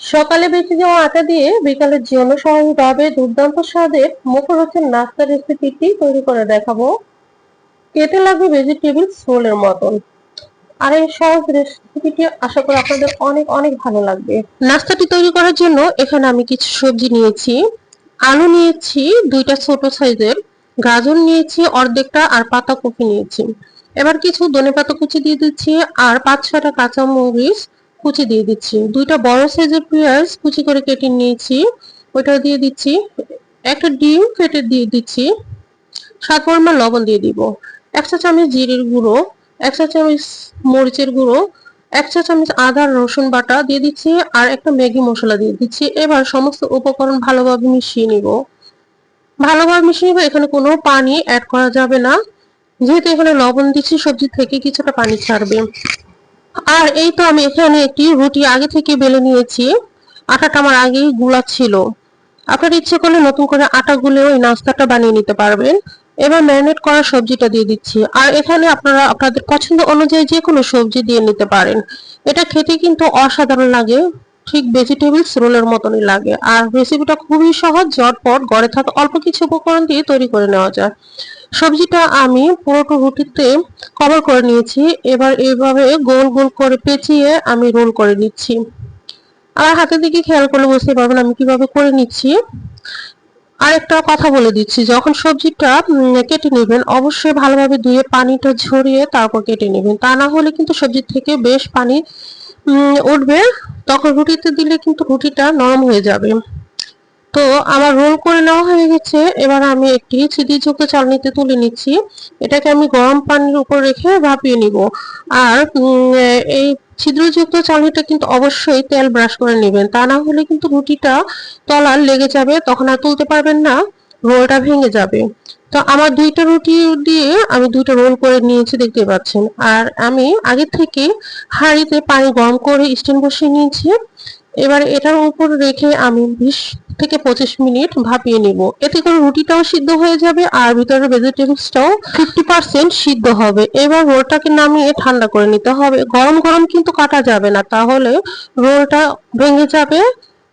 সকালে বেঁচে যাওয়া আটা দিয়ে বিকালের জন্য সহজভাবে দুর্দান্ত স্বাদের মুখরোচক নাস্তা রেসিপিটি তৈরি করে দেখাবো। কেটে লাগবে ভেজিটেবলস রোলের মতন। আর এই সহজ রেসিপিটি আশা করি আপনাদের অনেক অনেক ভালো লাগবে। নাস্তাটি তৈরি করার জন্য এখানে আমি কিছু সবজি নিয়েছি। আলু নিয়েছি দুইটা ছোট সাইজের, গাজর নিয়েছি অর্ধেকটা আর পাতাকপি নিয়েছি। এবার কিছু ধনে পাতা কুচি দিয়ে দিচ্ছি আর পাঁচ ছটা কাঁচা মরিচ কুচি দিয়ে দিচ্ছি। দুইটা বড় সাইজের পেঁয়াজ কুচি করে কেটে নিয়েছি। ওইটা দিয়ে দিচ্ছি। একটা ডিম কেটে দিয়ে দিচ্ছি। সাত পরিমাণ লবণ দিয়ে দিব। এক চা চামচ জিরের গুঁড়ো, এক চা চামচ মরিচের গুঁড়ো, এক চা চামচ আদা, রসুন বাটা দিয়ে দিচ্ছি আর একটা ম্যাগি মশলা দিয়ে দিচ্ছি। এবার সমস্ত উপকরণ ভালোভাবে মিশিয়ে নিব। ভালোভাবে মিশিয়ে নিব, এখানে কোনো পানি অ্যাড করা যাবে না। যেহেতু এখানে লবণ দিচ্ছি, সবজি থেকে কিছুটা পানি ছাড়বে। আর এই তো আমি এখানে একটি রুটি আগে থেকে বেলে নিয়েছি। আটাটা আমার আগেই গুলা ছিল। আপনার ইচ্ছে করলে নতুন করে আটা গুলে ওই নাস্তাটা বানিয়ে নিতে পারবেন। এবার ম্যারিনেট করা সবজিটা দিয়ে দিচ্ছি। আর এখানে আপনারা আপনাদের পছন্দ অনুযায়ী যে কোনো সবজি দিয়ে নিতে পারেন। এটা খেতে কিন্তু অসাধারণ লাগে। ঠিক ভেজিটেবলস রোলের মতনই লাগে। আর রেসিপিটা খুবই সহজ, ঝটপট ঘরে থাকা অল্প কিছু উপকরণ দিয়ে তৈরি করে নেওয়া যায়। সবজিটা আমি পুরোটা রুটিতে কভার করে নিয়েছি। এবার এইভাবে গোল গোল করে পেঁচিয়ে আমি রোল করে নিচ্ছি। আর হাতের দিকে খেয়াল করলে বুঝতে পারবেন আমি কীভাবে করে নিচ্ছি। আর একটা কথা বলে দিচ্ছি, যখন সবজিটা কেটে নেবেন, অবশ্যই ভালোভাবে ধুয়ে পানিটা ঝরিয়ে তারপর কেটে নেবেন। তা না হলে কিন্তু সবজি থেকে বেশ পানি উঠবে। তখন রুটিতে দিলে কিন্তু রুটিটা নরম হয়ে যাবে। তো আমার রোল করে নেওয়া হয়ে গেছে। এবার আমি একটি ছিদ্রযুক্ত চালনিতে তুলে নিচ্ছি। এটাকে আমি গরম পানির উপর রেখে ভাপিয়ে নিব। আর এই ছিদ্রযুক্ত চালনিটা কিন্তু অবশ্যই তেল ব্রাশ করে নেবেন। তা না হলে কিন্তু রুটিটা তলার লেগে যাবে, তখন আর তুলতে পারবেন না, রোলটা ভেঙে যাবে। তো আমার দুইটা রুটি দিয়ে আমি দুইটা রোল করে নিয়েছি, দেখতে পাচ্ছেন। আর আমি আগে থেকে হাঁড়িতে পানি গরম করে স্টিম বসিয়ে নিয়েছি। এবার এটার উপর রেখে আমি বিশ থেকে পঁচিশ মিনিট ভাপিয়ে নিব। এতে করে রুটিটাও সিদ্ধ হয়ে যাবে আর ভিতরে ভেজিটেবলসটাও ফিফটি পার্সেন্ট সিদ্ধ হবে। এবার রোলটাকে নামিয়ে ঠান্ডা করে নিতে হবে। গরম গরম কিন্তু কাটা যাবে না, তাহলে রোলটা ভেঙে যাবে,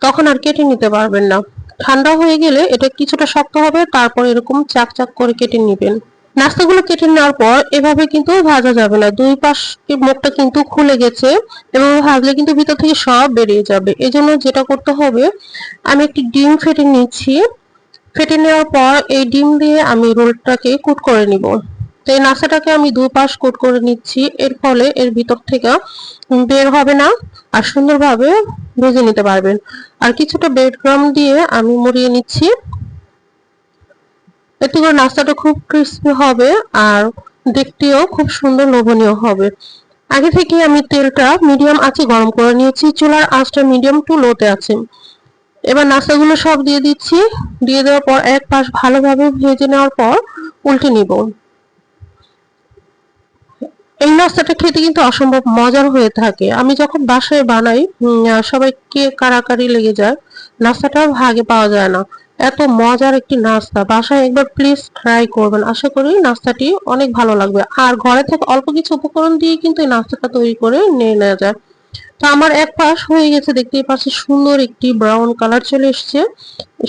তখন আর কেটে নিতে পারবেন না। ঠান্ডা হয়ে গেলে এটা কিছুটা শক্ত হবে, তারপর এরকম চাক চাক করে কেটে নেবেন। নাস্তাগুলো কেটে নেওয়ার পর এভাবে কিন্তু ভাজা যাবে না। দুই পাশ মুখটা কিন্তু খুলে গেছে এবং ভাজলে কিন্তু ভিতর থেকে সব বেরিয়ে যাবে। এজন্য যেটা করতে হবে, আমি একটি ডিম ফেটে নিচ্ছি। ফেটে নেওয়ার পর এই ডিম দিয়ে আমি রোলটাকে কুট করে নিব। তো এই নাস্তাটাকে আমি দুই পাশ কুট করে নিচ্ছি। এর ফলে এর ভিতর থেকে বের হবে না আর সুন্দরভাবে ভেজে নিতে পারবেন। আর কিছুটা ব্রেড ক্রাম দিয়ে আমি মুড়িয়ে নিচ্ছি। এতে করে নাস্তাটা খুব ক্রিস্পি হবে আর দেখতেও খুব সুন্দর লোভনীয় হবে। আগে থেকে আমি তেলটা মিডিয়াম আঁচে গরম করে নিয়েছি, চুলার আঁচটা মিডিয়াম টু লোতে আছে। এবার নাস্তাগুলো সব দিয়ে দিচ্ছি। দিয়ে দেওয়ার পর এক পাশ ভালোভাবে ভেজে নেওয়ার পর উল্টে নিব। এই নাস্তাটা খেতে কিন্তু অসম্ভব মজার হয়ে থাকে। আমি যখন বাসায় বানাই সবাই সবাইকে কারাকারি লেগে যায় নাস্তাটা ভাগে পাওয়া যায় না। এত মজার একটি নাস্তা। বাসায় একবার প্লিজ ট্রাই করবেন। আশা করি নাস্তাটি অনেক ভালো লাগবে। আর ঘরে থেকে অল্প কিছু উপকরণ দিয়ে কিন্তু এই নাস্তাটা তৈরি করে নিয়ে নেওয়া যায়। তো আমার এক পাশ হয়ে গেছে, দেখতেই পাচ্ছি সুন্দর একটি ব্রাউন কালার চলে এসছে।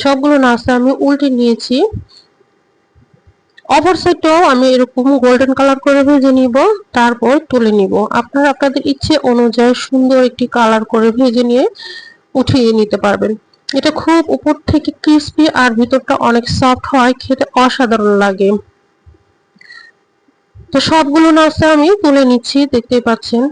সবগুলো নাস্তা আমি উল্টে নিয়েছি। অপর সাইডটাও আমি এরকম গোল্ডেন কালার করে ভেজে নিব, তারপর তুলে নিব। আপনারা আপনাদের ইচ্ছে অনুযায়ী সুন্দর একটি কালার করে ভেজে নিয়ে উঠিয়ে নিতে পারবেন। এটা খুব উপর থেকে ক্রিস্পি আর ভিতরটা অনেক সফট হয়, খেতে অসাধারণ লাগে। তো সবগুলো নাস্তা আমি তুলে নিচ্ছি, দেখতেই পাচ্ছেন।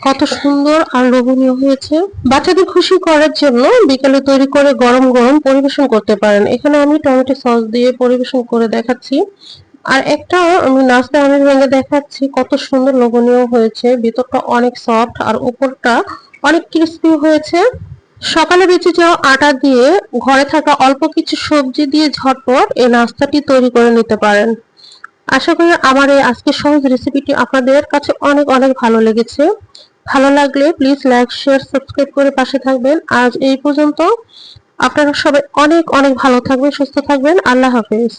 কত সুন্দর আর লোভনীয় হয়েছে। বাচ্চাদের খুশি করার জন্য বিকালে তৈরি করে গরম গরম পরিবেশন করতে পারেন। এখানে আমি টমেটো সস দিয়ে পরিবেশন করে দেখাচ্ছি। আর একটা আমি নাস্তা অনেক ভেঙে দেখাচ্ছি, কত সুন্দর লোভনীয় হয়েছে। ভিতরটা অনেক সফট আর উপরটা অনেক ক্রিস্পি হয়েছে। সকালে বেঁচে যাওয়া আটা দিয়ে ঘরে থাকা অল্প কিছু সবজি দিয়ে ঝটপট এই নাস্তাটি তৈরি করে নিতে পারেন। আশা করি আমার এই আজকের সহজ রেসিপিটি আপনাদের কাছে অনেক অনেক ভালো লেগেছে। ভালো লাগলে প্লিজ লাইক শেয়ার সাবস্ক্রাইব করে পাশে থাকবেন। আজ এই পর্যন্ত আপনারা সবাই অনেক অনেক ভালো থাকবেন, সুস্থ থাকবেন। আল্লাহ হাফেজ।